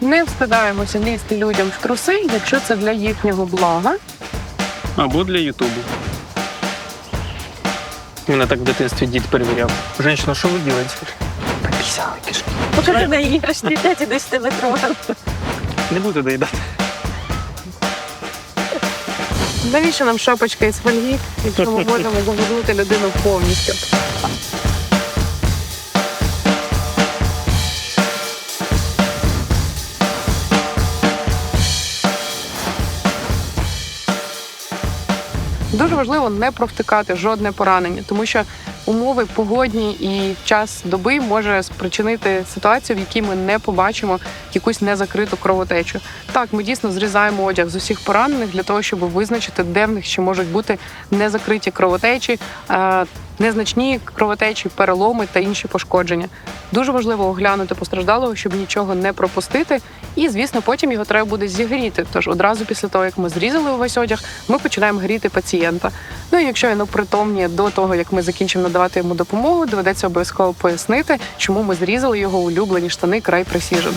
Не встидаємося лізти людям в труси, якщо це для їхнього блага. Або для Ютубу. Мене так в дитинстві дід перевіряв. Женщина, що ви робите? Попісяли кишки. Покажи на іграшці 5 метрова. Не буду доїдати. Навіщо нам шапочка із фольги, якщо ми можемо загорнути людину повністю? Дуже важливо не провтикати жодне поранення, тому що умови погодні і час доби може спричинити ситуацію, в якій ми не побачимо якусь незакриту кровотечу. Так, ми дійсно зрізаємо одяг з усіх поранених для того, щоб визначити, де в них ще можуть бути незакриті кровотечі, е, незначні кровотечі, переломи та інші пошкодження. Дуже важливо оглянути постраждалого, щоб нічого не пропустити. І, звісно, потім його треба буде зігріти. Тож одразу після того, як ми зрізали увесь одяг, ми починаємо гріти пацієнта. Ну і якщо він притомні до того, як ми закінчимо надавати йому допомогу, доведеться обов'язково пояснити, чому ми зрізали його улюблені штани край пресіжен.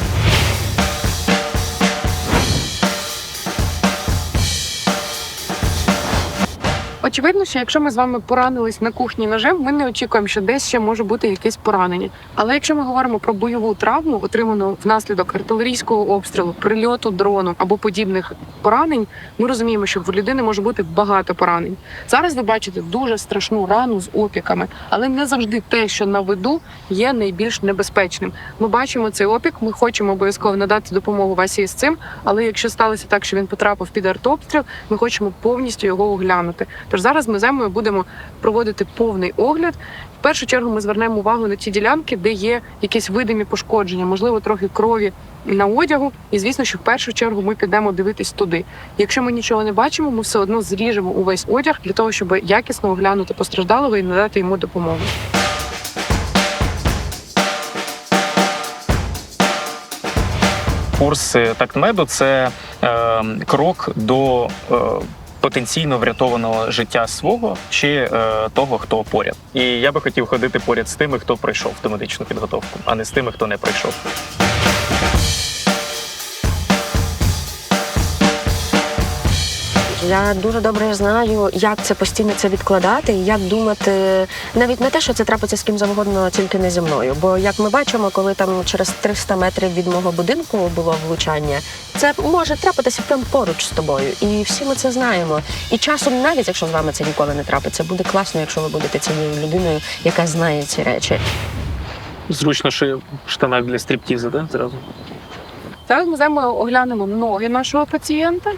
Очевидно, що якщо ми з вами поранились на кухні ножем, ми не очікуємо, що десь ще може бути якесь поранення. Але якщо ми говоримо про бойову травму, отриману внаслідок артилерійського обстрілу, прильоту дрону або подібних поранень, ми розуміємо, що в людини може бути багато поранень. Зараз ви бачите дуже страшну рану з опіками, але не завжди те, що на виду, є найбільш небезпечним. Ми бачимо цей опік. Ми хочемо обов'язково надати допомогу Васі з цим. Але якщо сталося так, що він потрапив під артобстріл, ми хочемо повністю його оглянути. Тож зараз ми з будемо проводити повний огляд. В першу чергу ми звернемо увагу на ті ділянки, де є якісь видимі пошкодження, можливо, трохи крові на одягу. І звісно, що в першу чергу ми підемо дивитись туди. Якщо ми нічого не бачимо, ми все одно зріжемо увесь одяг для того, щоб якісно оглянути постраждалого і надати йому допомогу. Курс е, тактмеду це е, крок до е, потенційно врятованого життя свого чи е, того, хто поряд. І я би хотів ходити поряд з тими, хто пройшов ту медичну підготовку, а не з тими, хто не пройшов. Я дуже добре знаю, як це постійно це відкладати, і як думати навіть не те, що це трапиться з ким завгодно, тільки не зі мною. Бо як ми бачимо, коли там через 300 метрів від мого будинку було влучання, це може трапитися прямо поруч з тобою. І всі ми це знаємо. І часом, навіть якщо з вами це ніколи не трапиться, буде класно, якщо ви будете цією людиною, яка знає ці речі. Зручно, що штанах для стріптізу, да? Зразу. Зараз ми оглянемо ноги нашого пацієнта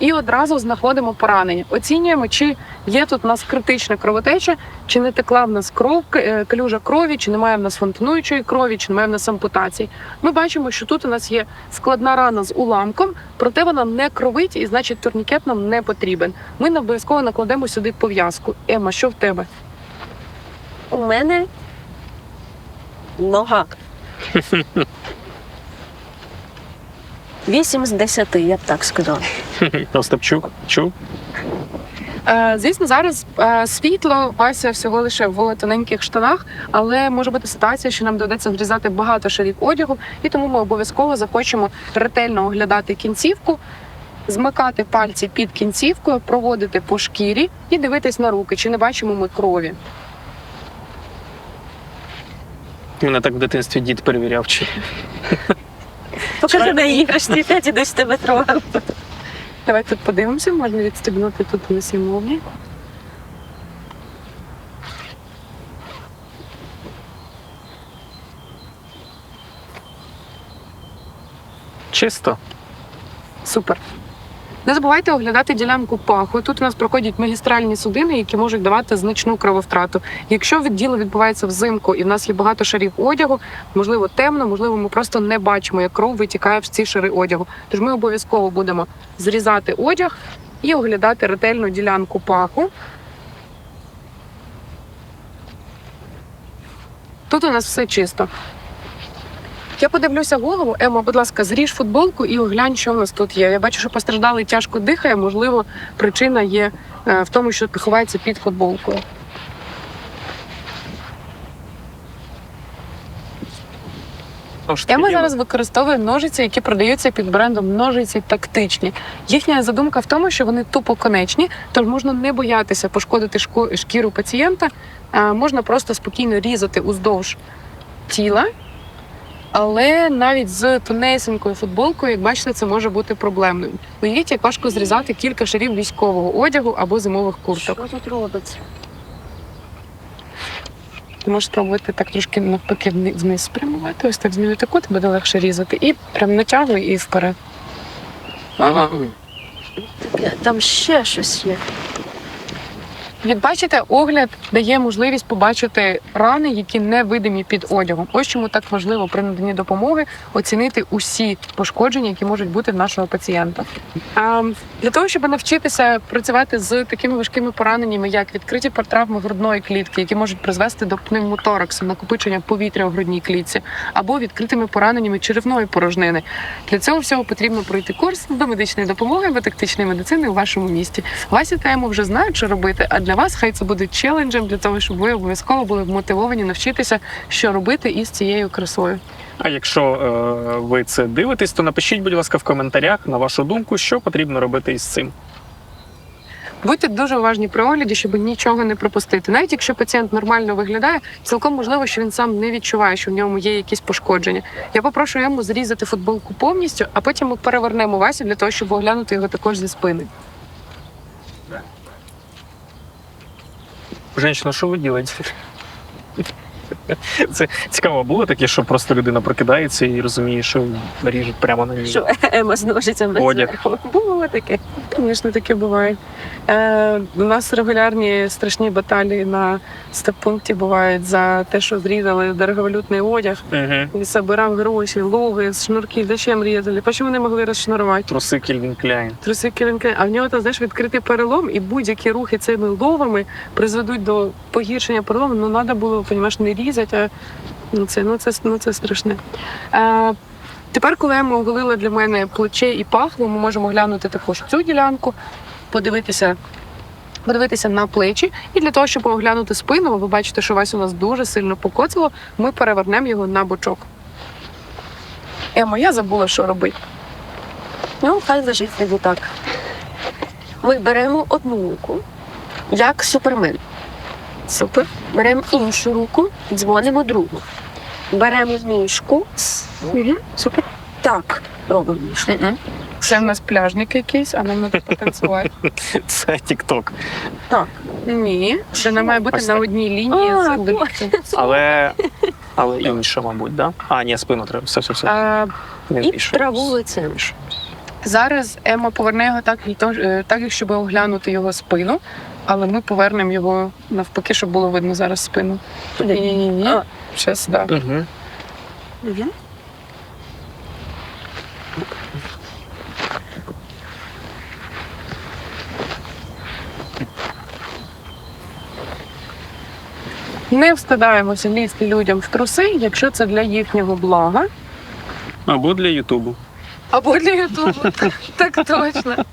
і одразу знаходимо поранення. Оцінюємо, чи є тут у нас критична кровотеча, чи не текла в нас кров, к- е, калюжа крові, чи немає в нас фонтануючої крові, чи немає в нас ампутації. Ми бачимо, що тут у нас є складна рана з уламком, проте вона не кровить, і значить турнікет нам не потрібен. Ми не обов'язково накладемо сюди пов'язку. Ема, що в тебе? У мене нога. Вісім з десяти, я б так сказала. Остапчук, чув? Е, Звісно, зараз е, світло Вася всього лише в тоненьких штанах, але може бути ситуація, що нам доведеться зрізати багато шарів одягу, і тому ми обов'язково захочемо ретельно оглядати кінцівку, змикати пальці під кінцівкою, проводити по шкірі і дивитись на руки, чи не бачимо ми крові. Мене так в дитинстві дід перевіряв, чи Покажи на іграшці 5 10 метрова. Давай тут подивимося, можна відстібнути тут на молні. чисто. Супер. Не забувайте оглядати ділянку паху. Тут у нас проходять магістральні судини, які можуть давати значну крововтрату. Якщо від- діло відбувається взимку і в нас є багато шарів одягу, можливо, темно, можливо, ми просто не бачимо, як кров витікає в ці шари одягу. Тож ми обов'язково будемо зрізати одяг і оглядати ретельно ділянку паху. Тут у нас все чисто. Я подивлюся голову. Ема, будь ласка, зріж футболку і оглянь, що в нас тут є. Я бачу, що постраждалий тяжко дихає. Можливо, причина є е, в тому, що ховається під футболкою. Ема зараз використовує ножиці, які продаються під брендом ножиці тактичні. Їхня задумка в тому, що вони тупо конечні, тож можна не боятися пошкодити шко- шкіру пацієнта, а можна просто спокійно різати уздовж тіла. Але навіть з тонесенькою футболкою, як бачите, це може бути проблемним. Уявіть, як важко зрізати кілька шарів військового одягу або зимових курток. Що тут робиться? Ти можеш спробувати так трошки навпаки вни- вниз спрямувати, ось так змінити кут, буде легше різати. І прям натягуй і вперед. Ага. Там ще щось є. Як бачите, огляд дає можливість побачити рани, які не видимі під одягом. Ось чому так важливо при наданні допомоги оцінити усі пошкодження, які можуть бути в нашого пацієнта. А, для того, щоб навчитися працювати з такими важкими пораненнями, як відкриті травми грудної клітки, які можуть призвести до пневмотораксу, накопичення повітря у грудній клітці, або відкритими пораненнями черевної порожнини. Для цього всього потрібно пройти курс до медичної допомоги або тактичної медицини у вашому місті. Вася та Ема вже знають, що робити, а для вас хай це буде челенджем для того, щоб ви обов'язково були мотивовані навчитися, що робити із цією красою. А якщо е, ви це дивитесь, то напишіть, будь ласка, в коментарях на вашу думку, що потрібно робити із цим. Будьте дуже уважні при огляді, щоб нічого не пропустити. Навіть якщо пацієнт нормально виглядає, цілком можливо, що він сам не відчуває, що в ньому є якісь пошкодження. Я попрошу йому зрізати футболку повністю, а потім ми перевернемо Васю для того, щоб оглянути його також зі спини. Женщина, что вы робите? Це цікаво було таке, що просто людина прокидається і розуміє, що ріжуть прямо на ній. Що Ема з ножицями Одяг. зверху. Було таке. Звісно, таке буває. Е, у нас регулярні страшні баталії на степпункті бувають за те, що зрізали дороговалютний одяг. Угу. І собирав гроші, логи, шнурки, зачем різали? Почему не могли розшнурувати? Труси Кельвін Кляйн. Труси керенки, а в нього там знаєш відкритий перелом, і будь-які рухи цими ловами призведуть до погіршення перелому. Ну треба було, понімаєш, не різати, а ну це ну це ну це страшне. Е, тепер, коли я оголила для мене плече і пахло, ми можемо глянути також цю ділянку, подивитися. Подивитися на плечі, і для того, щоб оглянути спину, ви бачите, що Вася у нас дуже сильно покоцало, ми перевернемо його на бочок. Ема, я забула, що робити. Ну, хай лежить собі так. Ми беремо одну руку, як супермен. Супер. Беремо іншу руку, дзвонимо другу. Беремо мішку. Угу. Супер. Так, робимо. Мгм. Це в нас пляжник якийсь, а нам треба потанцювати. Це Тік-Ток. Так. Ні, це не має бути Ось на так. одній лінії А, з дрібцем. Але, але інше, мабуть, да? А, ні, спину треба. Все, все, все. А, Не І змішуємо. траву лицем. Зараз Ема поверне його так, для того, е, так, щоб оглянути його спину, але ми повернемо його навпаки, щоб було видно зараз спину. Ні, ні, ні. А. Щас, да. Угу. Мгм. Не встидаємося лізти людям в труси, якщо це для їхнього блага. Або для Ютубу. Або для Ютубу. так точно.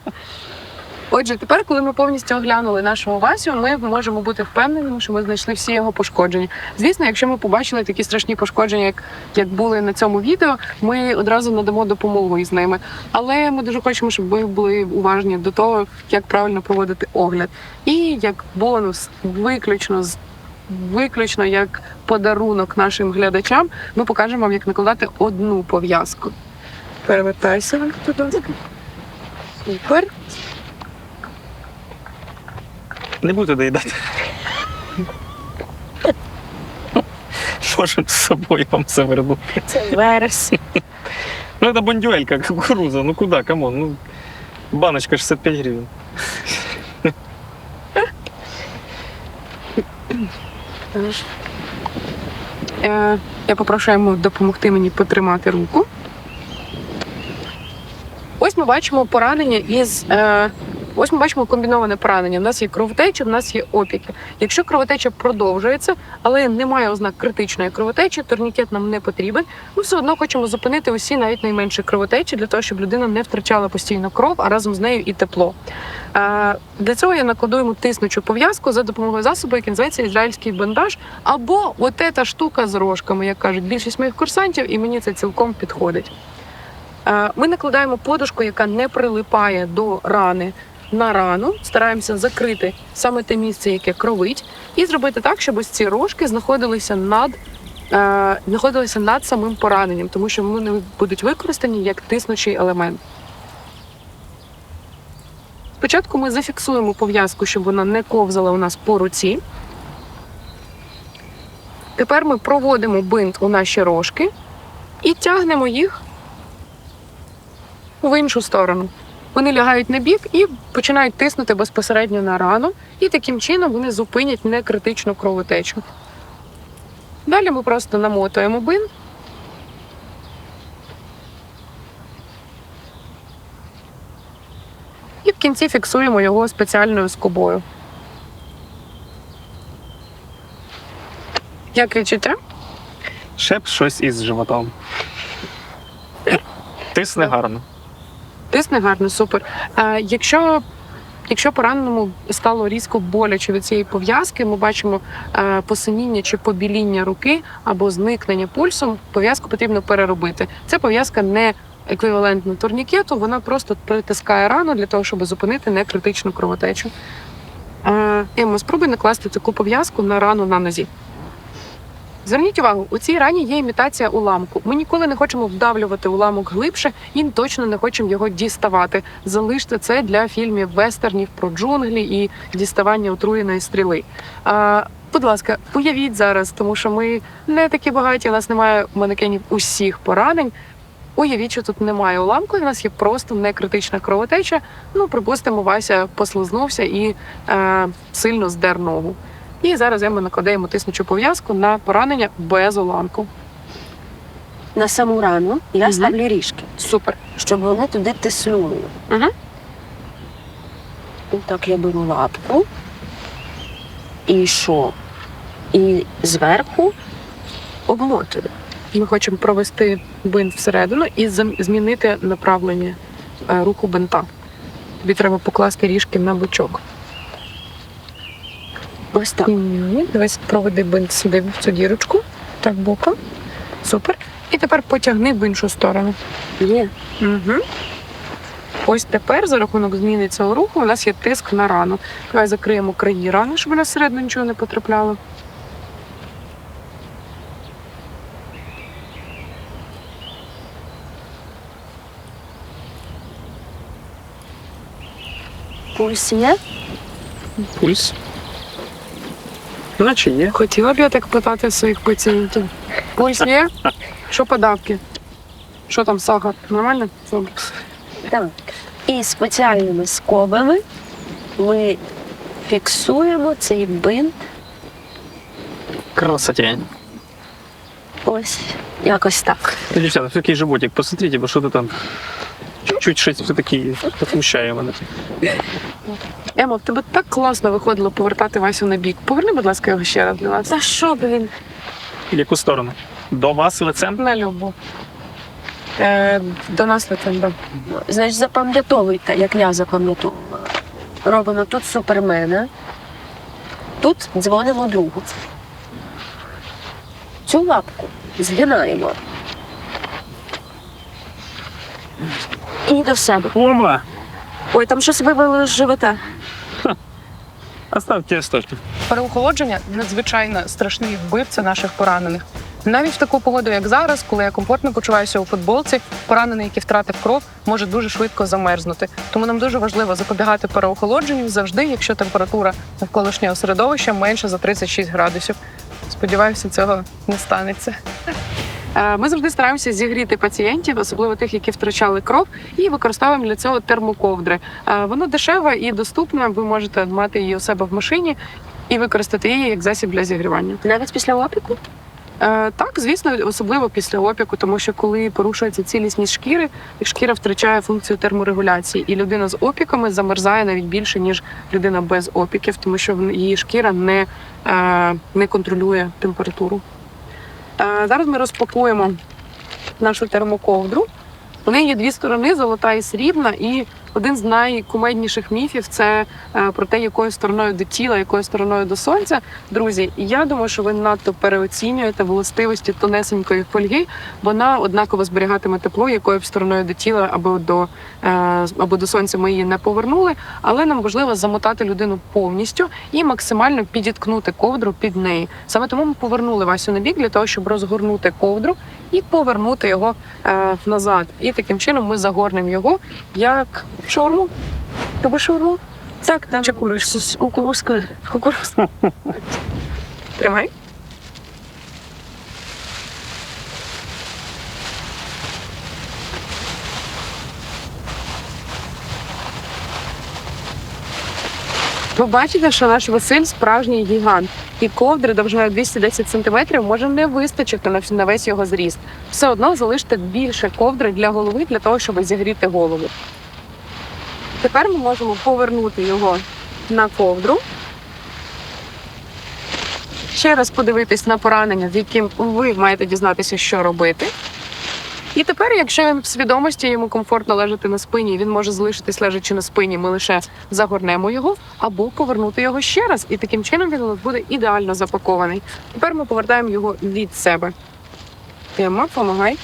Отже, тепер, коли ми повністю оглянули нашого Васю, ми можемо бути впевненими, що ми знайшли всі його пошкодження. Звісно, якщо ми побачили такі страшні пошкодження, як, як були на цьому відео, ми одразу надамо допомогу із ними. Але ми дуже хочемо, щоб ви були уважні до того, як правильно проводити огляд. І як бонус, виключно з виключно як подарунок нашим глядачам, ми покажемо вам, як накладати одну пов'язку. Перевертайся, будь ласка. Супер. Не будете доїдати. Може, з собою вам це верну. Це верес. Ну, это бондюэлька, кукуруза. Ну куда, камон? Ну, баночка 65 гривен. Е, я попрошу йому допомогти мені потримати руку. Ось ми бачимо поранення із е, Ось ми бачимо комбіноване поранення. У нас є кровотеча, у нас є опіки. Якщо кровотеча продовжується, але немає ознак критичної кровотечі, турнікет нам не потрібен. Ми все одно хочемо зупинити усі навіть найменші кровотечі для того, щоб людина не втрачала постійно кров, а разом з нею і тепло. Е, Для цього я накладу йому тиснучу пов'язку за допомогою засобу, який називається ізраїльський бандаж, або от ета штука з рожками, як кажуть більшість моїх курсантів, і мені це цілком підходить. Е, Ми накладаємо подушку, яка не прилипає до рани на рану, стараємося закрити саме те місце, яке кровить, і зробити так, щоб ось ці рожки знаходилися над. е, Знаходилися над самим пораненням, тому що вони будуть використані як тиснучий елемент. Спочатку ми зафіксуємо пов'язку, щоб вона не ковзала у нас по руці. Тепер ми проводимо бинт у наші рожки і тягнемо їх в іншу сторону. Вони лягають на бік і починають тиснути безпосередньо на рану, і таким чином вони зупинять некритичну кровотечу. Далі ми просто намотуємо бинт. І в кінці фіксуємо його спеціальною скобою. Як відчуття? Ще б щось із животом. Тисне гарно. Тисне гарно, супер. Е, якщо, якщо пораненому стало різко боляче від цієї пов'язки, ми бачимо е, посиніння чи побіління руки або зникнення пульсу, пов'язку потрібно переробити. Ця пов'язка не еквівалентна турнікету, вона просто притискає рану для того, щоб зупинити некритичну кровотечу. Е, спробуй накласти таку пов'язку на рану на нозі. Зверніть увагу, у цій рані є імітація уламку. Ми ніколи не хочемо вдавлювати уламок глибше і точно не хочемо його діставати. Залиште це для фільмів вестернів про джунглі і діставання отруєної стріли. А, будь ласка, уявіть зараз, тому що ми не такі багаті, у нас немає манекенів усіх поранень. Уявіть, що тут немає уламку, в нас є просто некритична кровотеча. Ну, припустимо, Вася послизнувся і е, сильно здер ногу. І зараз ми накладаємо тиснучу пов'язку на поранення без уламку. На саму рану я Мгм. ставлю ріжки, Супер. щоб вони туди тиснули. Угу. І так я беру лапку. І що? І зверху обмотую. Ми хочемо провести бинт всередину і змінити направлення е, руху бинта. Тобі треба покласти ріжки на бочок. Ось так. Ні, давай проведи бинт сюди в цю дірочку. Так, боком. Супер. І тепер потягни в іншу сторону. Є. Угу. Ось тепер за рахунок зміни цього руху у нас є тиск на рану. Давай закриємо краї рани, щоб у нас всередину нічого не потрапляло. Пульс є. Пульс. Наче є. Хотіла б я так питати своїх пацієнтів. Пульс є? Що подавки? Що там сахар? Нормально? Так. І спеціальними скобами ми фіксуємо цей бинт Красотень. ось якось так. Ну, Дівчата, такий животик, посмотрите, бо що то там. Чуть-чуть щось все-таки смущає мене. Ема, в тебе так класно виходило повертати Васю на бік. Поверни, будь ласка, його ще раз для нас. За що б він? В яку сторону? До вас лицем? На любу. Е, до нас летим, да. Значить, запам'ятовуйте, як я запам'ятовувала. Робимо тут супермена, тут дзвонимо другу. Цю лапку згинаємо. І до себе. Ома! Ой, там щось вивели з живота. Оставьте остатки. Переохолодження надзвичайно страшний вбивця наших поранених. Навіть в таку погоду, як зараз, коли я комфортно почуваюся у футболці, поранений, який втратив кров, може дуже швидко замерзнути. Тому нам дуже важливо запобігати переохолодженню завжди, якщо температура навколишнього середовища менше за 36 градусів. Сподіваюся, цього не станеться. Е, Ми завжди стараємося зігріти пацієнтів, особливо тих, які втрачали кров, і використовуємо для цього термоковдри. Е, Воно дешеве і доступне. Ви можете мати її у себе в машині і використати її як засіб для зігрівання. Навіть після опіку. Е, так, звісно, особливо після опіку, тому що коли порушується цілісність шкіри, шкіра втрачає функцію терморегуляції, і людина з опіками замерзає навіть більше, ніж людина без опіків, тому що її шкіра не, не контролює температуру. Зараз ми розпакуємо нашу термоковдру. У неї є дві сторони золота і срібна, і один з найкумедніших міфів це е, про те, якою стороною до тіла, якою стороною до сонця. Друзі, я думаю, що ви надто переоцінюєте властивості тонесенької фольги. Вона однаково зберігатиме тепло, якою б стороною до тіла або до, е, або до сонця ми її не повернули. Але нам важливо замотати людину повністю і максимально підіткнути ковдру під неї. Саме тому ми повернули Васю на бік для того, щоб розгорнути ковдру і повернути його е, назад. І таким чином ми загорнемо його як шаурму. Тобі шаурму? Так, так. Чи куриш? Кукурузку. Кукурузку. Тримай. Ви бачите, що наш Василь справжній гігант, і ковдри довжиною 210 см може не вистачити на весь його зріст. Все одно залиште більше ковдри для голови для того, щоб зігріти голову. Тепер ми можемо повернути його на ковдру. Ще раз подивитись на поранення, з яким ви маєте дізнатися, що робити. І тепер, якщо в свідомості йому комфортно лежати на спині, він може залишитись лежачи на спині, ми лише загорнемо його або повернути його ще раз. І таким чином він буде ідеально запакований. Тепер ми повертаємо його від себе. Ема, помагай.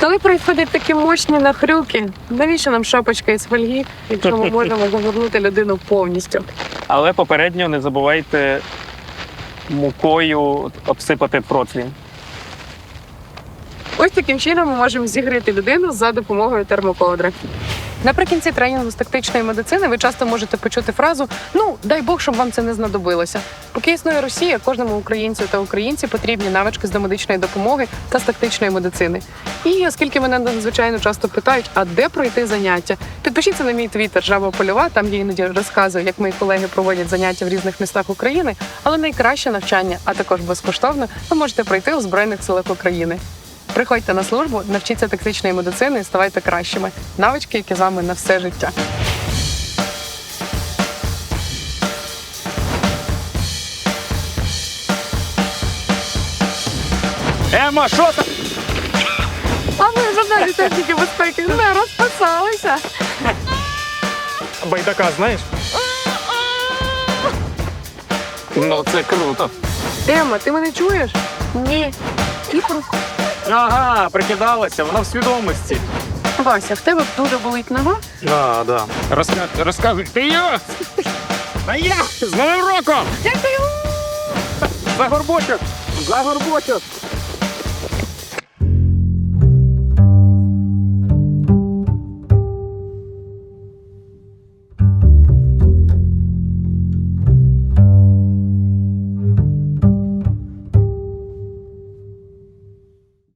Коли приходять такі мощні нахрюки, навіщо нам шапочка із фольги, якщо ми можемо загорнути людину повністю? Але попередньо не забувайте мукою обсипати процвінь. Ось таким чином ми можемо зігріти людину за допомогою термоковдри. Наприкінці тренінгу з тактичної медицини ви часто можете почути фразу Ну дай Бог, щоб вам це не знадобилося. Поки існує Росія, кожному українцю та українці потрібні навички з домедичної допомоги та з тактичної медицини. І оскільки мене надзвичайно часто питають, а де пройти заняття, підпишіться на мій твіттер Жаба Польова. Там я іноді розказую, як мої колеги проводять заняття в різних містах України. Але найкраще навчання, а також безкоштовно, ви можете пройти у збройних силах України. Приходьте на службу, навчіться тактичної медицини і ставайте кращими. Навички, які з вами на все життя. Ема, що там? А ви журналі техніки безпеки не розписалися. Байдака, знаєш? Ну, це круто. Ема, ти мене чуєш? Ні. Ага, прикидалася, вона в свідомості. Вася, в тебе дуже болить нога. Да, да. Розка... Розказуй, ти я? А я! З Новим роком! Дякую! За горбочок! За горбочок!